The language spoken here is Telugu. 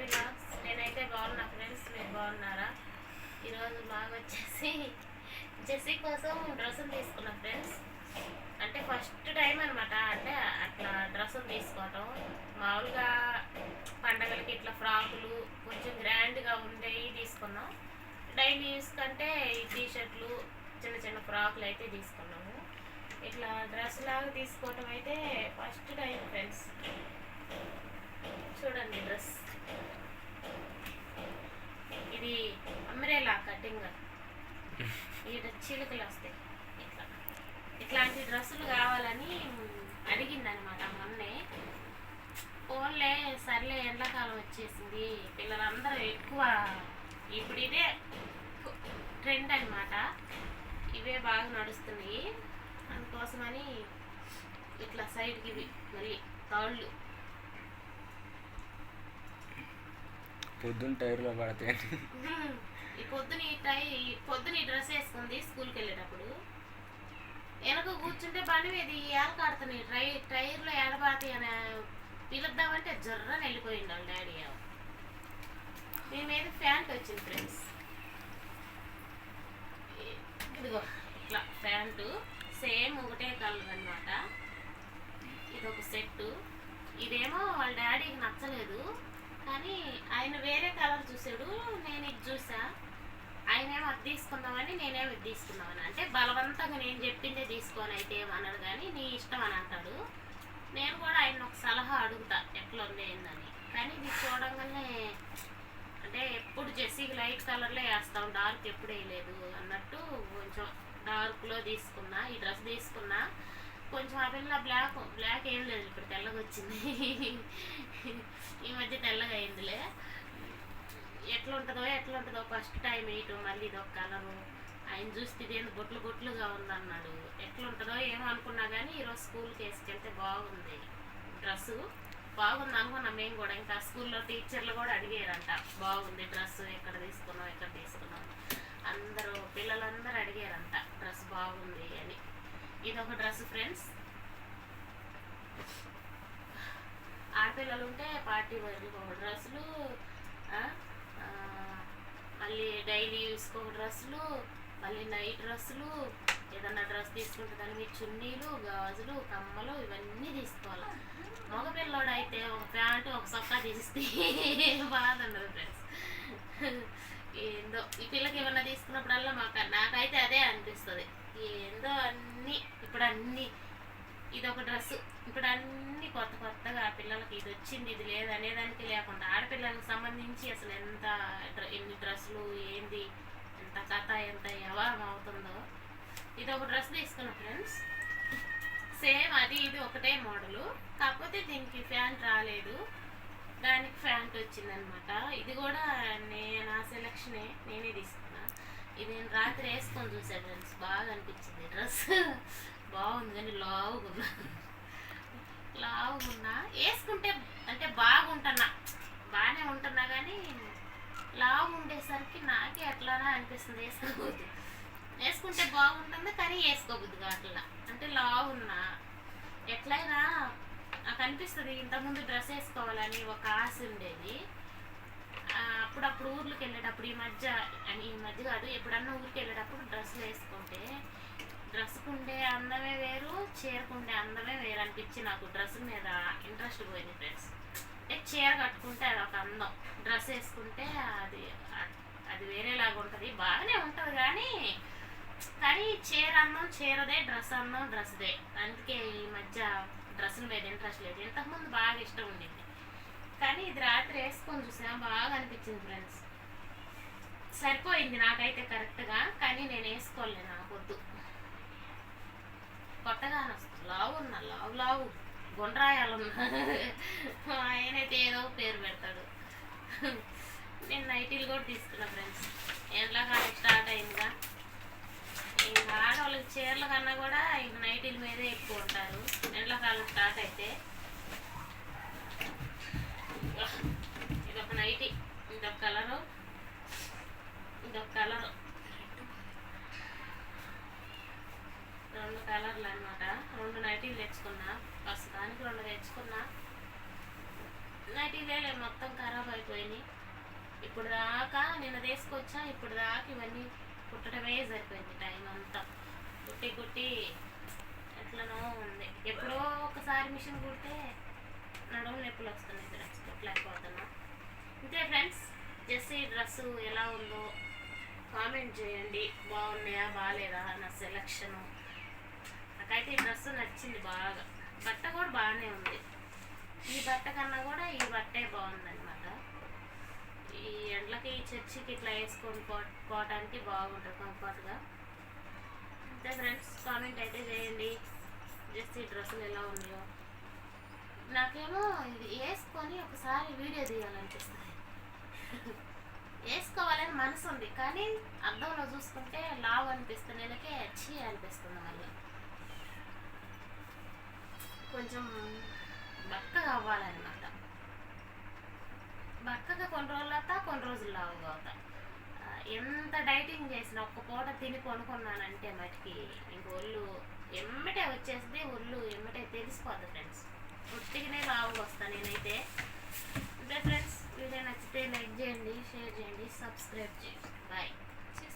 నేనైతే బాగున్నా ఫ్రెండ్స్ మీరు బాగున్నారా? ఈరోజు బాగా వచ్చేసి జెస్సీ కోసం డ్రెస్సులు తీసుకున్నా ఫ్రెండ్స్. అంటే ఫస్ట్ టైం అనమాట అంటే అట్లా డ్రెస్సులు తీసుకోవటం. మామూలుగా పండగలకి ఇట్లా ఫ్రాకులు కొంచెం గ్రాండ్గా ఉండేవి తీసుకున్నాం. డైలీ యూస్ కంటే ఈ టీ షర్ట్లు చిన్న చిన్న ఫ్రాకులు అయితే తీసుకున్నాము. ఇట్లా డ్రెస్ లాగా తీసుకోవటం అయితే ఫస్ట్ టైం ఫ్రెండ్స్. చూడండి డ్రెస్. ఇది అమ్రేలా కటింగ్ ఇది చిలుకలు వస్తాయి. ఇట్లా. ఇట్లాంటి డ్రెస్సులు కావాలని అడిగిందనమాట మొన్నే పోన్లే సర్లే ఎండాకాలం వచ్చేసింది. పిల్లలందరూ ఎక్కువ ఇప్పుడు ఇదే ట్రెండ్ అన్నమాట. ఇవే బాగా నడుస్తున్నాయి. అందుకోసమని ఇట్లా సైడ్కి ఇవి మళ్ళీ తాళ్ళు. పొద్దున్న టైర్లో పడతాయి ఈ పొద్దున ఈ టై ఈ పొద్దున ఈ డ్రెస్ వేసుకుంది స్కూల్కి వెళ్ళేటప్పుడు. వెనక కూర్చుంటే బండి మీద ఈ ఏలకాడుతున్నాయి ట్రై టైర్లో ఏడబడతాయి అని పిలుద్దామంటే జర్రని వెళ్ళిపోయింది వాళ్ళ డాడీ మీ మీద ప్యాంట్ వచ్చింది ఫ్రెండ్స్ ఇదిగో ఇట్లా ప్యాంటు సేమ్ ఒకటే కలర్ అనమాట ఇది ఒక సెట్టు ఇదేమో వాళ్ళ డాడీకి నచ్చలేదు. కానీ ఆయన వేరే కలర్ చూసాడు నేను ఇది చూసా. ఆయనేమో అది తీసుకుందామని నేనేమో ఇది తీసుకుందామని. అంటే బలవంతంగా నేను చెప్పిందే తీసుకొని అయితే ఏమన్నాడు కానీ నీ ఇష్టం అని అంటాడు. నేను కూడా ఆయన ఒక సలహా అడుగుతా ఎట్లా ఉంది ఏందని. కానీ ఇది చూడంగానే అంటే ఎప్పుడు జెస్సీకి లైట్ కలర్లో వేస్తాం డార్క్ ఎప్పుడు వేయలేదు అన్నట్టు కొంచెం డార్క్లో తీసుకున్నా ఈ డ్రెస్ తీసుకున్నా. కొంచెం ఆ పిల్ల బ్లాక్ బ్లాక్ ఏం లేదు ఇప్పుడు తెల్లగా వచ్చింది. ఈ మధ్య తెల్లగా అయిందిలే. ఎట్లా ఉంటుందో ఎట్లా ఉంటుందో ఫస్ట్ టైం వేయటం మళ్ళీ ఇది ఒక కలరు. ఆయన చూస్తే ఇదేంటి బొట్లు బొట్లుగా ఉందన్నాడు. ఎట్లా ఉంటుందో ఏమో అనుకున్నా కానీ ఈరోజు స్కూల్కి వేసుకెళ్తే బాగుంది. డ్రెస్సు బాగుంది అనుకున్నాం మేము కూడా. ఇంకా స్కూల్లో టీచర్లు కూడా అడిగారంట బాగుంది డ్రెస్ ఎక్కడ తీసుకున్నాం ఎక్కడ తీసుకున్నాం అందరూ పిల్లలందరూ అడిగారంట డ్రెస్ బాగుంది అని. ఇదొక డ్రెస్ ఫ్రెండ్స్. పిల్లలు ఉంటే పార్టీ వేర్ డ్రెస్సులు మళ్ళీ డైలీ యూస్కో డ్రెస్సులు మళ్ళీ నైట్ డ్రెస్సులు ఏదన్నా డ్రెస్ తీసుకుంటే దానికి చున్నీలు గాజులు కమ్మలు ఇవన్నీ తీసుకోవాలి. మగపిల్లోడు అయితే ఒక ప్యాంటు ఒక సొక్కా తీస్తే బాధ ఉండదు ఫ్రెండ్స్. ఏందో ఈ పిల్లకి ఏమన్నా తీసుకున్నప్పుడల్లా మాకు నాకైతే అదే అనిపిస్తుంది. ఏందో అన్నీ ఇప్పుడు అన్నీ ఇది ఒక ఇప్పుడు అన్ని కొత్త కొత్తగా పిల్లలకి ఇది వచ్చింది ఇది లేదు అనేదానికి లేకుండా ఆడపిల్లలకు సంబంధించి అసలు ఎంత ఎన్ని డ్రెస్సులు ఏంది ఎంత కథ ఎంత వ్యవహారం అవుతుందో. ఇది ఒక డ్రెస్ తీసుకున్నా ఫ్రెండ్స్. సేమ్ అది ఇది ఒకటే మోడలు. కాకపోతే దీనికి ప్యాంట్ రాలేదు. దానికి ప్యాంట్ వచ్చిందనమాట. ఇది కూడా నేను నా సెలక్షనే నేనే తీసుకున్నా. ఇది నేను రాత్రి వేసుకొని చూసాను ఫ్రెండ్స్. బాగా అనిపించింది డ్రెస్. బాగుంది కానీ లావుగున్నా లావుగున్నా. వేసుకుంటే అంటే బాగుంటున్నా. బాగానే ఉంటున్నా కానీ లావు ఉండేసరికి నాకే అట్లానా అనిపిస్తుంది వేసుకోబుద్ది వేసుకుంటే బాగుంటుంది కానీ వేసుకోబుద్ది అట్లా అంటే లావు ఉన్నా ఎట్లయినా నాకు అనిపిస్తుంది ఇంతకుముందు డ్రెస్ వేసుకోవాలని ఒక ఆశ ఉండేది. అప్పుడప్పుడు ఊర్లోకి వెళ్ళేటప్పుడు ఈ మధ్య అని ఈ మధ్య కాదు ఎప్పుడన్నా ఊరికి వెళ్ళేటప్పుడు డ్రెస్సులు వేసుకుంటే డ్రెస్ ఉండే అందమే వేరు చీరకుండే అందమే వేరు అనిపించి నాకు డ్రెస్ మీద ఇంట్రెస్ట్ పోయింది ఫ్రెండ్స్. అంటే చీర కట్టుకుంటే అది ఒక అందం. డ్రెస్ వేసుకుంటే అది అది వేరేలాగా ఉంటుంది. బాగానే ఉంటుంది కానీ కానీ చీర అన్నం చీరదే డ్రెస్ అన్నం డ్రెస్దే. అందుకే ఈ మధ్య డ్రెస్సుల మీద ఇంట్రెస్ట్ లేదు. ఇంతకుముందు బాగా ఇష్టం ఉండింది. కానీ ఇది రాత్రి వేసుకొని చూసా బాగా అనిపించింది ఫ్రెండ్స్. సరిపోయింది నాకైతే కరెక్ట్గా కానీ నేను వేసుకోలేదు నాకు వద్దు కొత్తగా వస్తుంది లావు ఉన్నా లావు లావు. గుండ్రాయాలన్నా. ఆయనైతే ఏదో పేరు పెడతాడు. నేను నైటీలు కూడా తీసుకున్నా ఫ్రెండ్స్ ఎండాకాలం స్టార్ట్ అయిందిగా. ఇంకా ఆడవాళ్ళకి చీరల కన్నా కూడా ఇంక నైటీల మీదే ఎక్కువ ఉంటారు. ఎండ్లకాలం స్టార్ట్ అయితే ఇదొక నైటీ ఇదొక కలరు ఇదొక కలరు రెండు కలర్లు అన్నమాట మొత్తం ఖరాబ్ అయిపోయినాయి. ఇప్పుడు దాకా నిన్న తీసుకొచ్చా ఇప్పుడు దాకా ఇవన్నీ కుట్టడమే సరిపోయింది టైం అంతా. కుట్టి కుట్టి ఎట్లనో ఉంది. ఎప్పుడో ఒకసారి మిషన్ కుడితే నడుము నొప్పులు వస్తున్నాయి డ్రెస్ కుట్టలేకపోతున్నా. ఇంతే ఫ్రెండ్స్ జస్ట్ ఈ డ్రెస్ ఎలా ఉందో కామెంట్ చేయండి. బాగున్నాయా బాగాలేదా నా సెలక్షను నాకైతే ఈ డ్రెస్ నచ్చింది బాగా. బట్ట కూడా బాగానే ఉంది. ఈ బట్ట కన్నా కూడా ఈ బట్టే బాగుందన్నమాట. ఈ ఎండలకి చర్చికి ఇట్లా వేసుకొని పో పోవటానికి బాగుంటుంది కంఫర్ట్గా. అంతే ఫ్రెండ్స్ కామెంట్ అయితే చేయండి. జస్ట్ ఈ డ్రెస్సులు ఎలా ఉన్నాయో. నాకేమో ఇది వేసుకొని ఒకసారి వీడియో తీయాలనిపిస్తుంది. వేసుకోవాలని మనసు ఉంది కానీ అద్దంలో చూసుకుంటే లావు అనిపిస్తుంది నెలకే చీ అనిపిస్తుంది మళ్ళీ. కొంచెం బక్కగా అవ్వాలన్నమాట బక్కగా కొన్ని రోజులు అవుతా కొన్ని రోజులు లావుగా అవుతా. ఎంత డైటింగ్ చేసినా ఒక్క పూట తిని కొనుక్కున్నానంటే మటుకి ఇంక ఒళ్ళు ఎమ్మటే వచ్చేసింది ఒళ్ళు ఎమ్మటే తెలిసిపోద్ది ఫ్రెండ్స్. ఉట్టిగానే లావుగా వస్తాను నేనైతే. అంటే ఫ్రెండ్స్ వీడియో నచ్చితే లైక్ చేయండి షేర్ చేయండి సబ్స్క్రైబ్ చేయండి. బాయ్.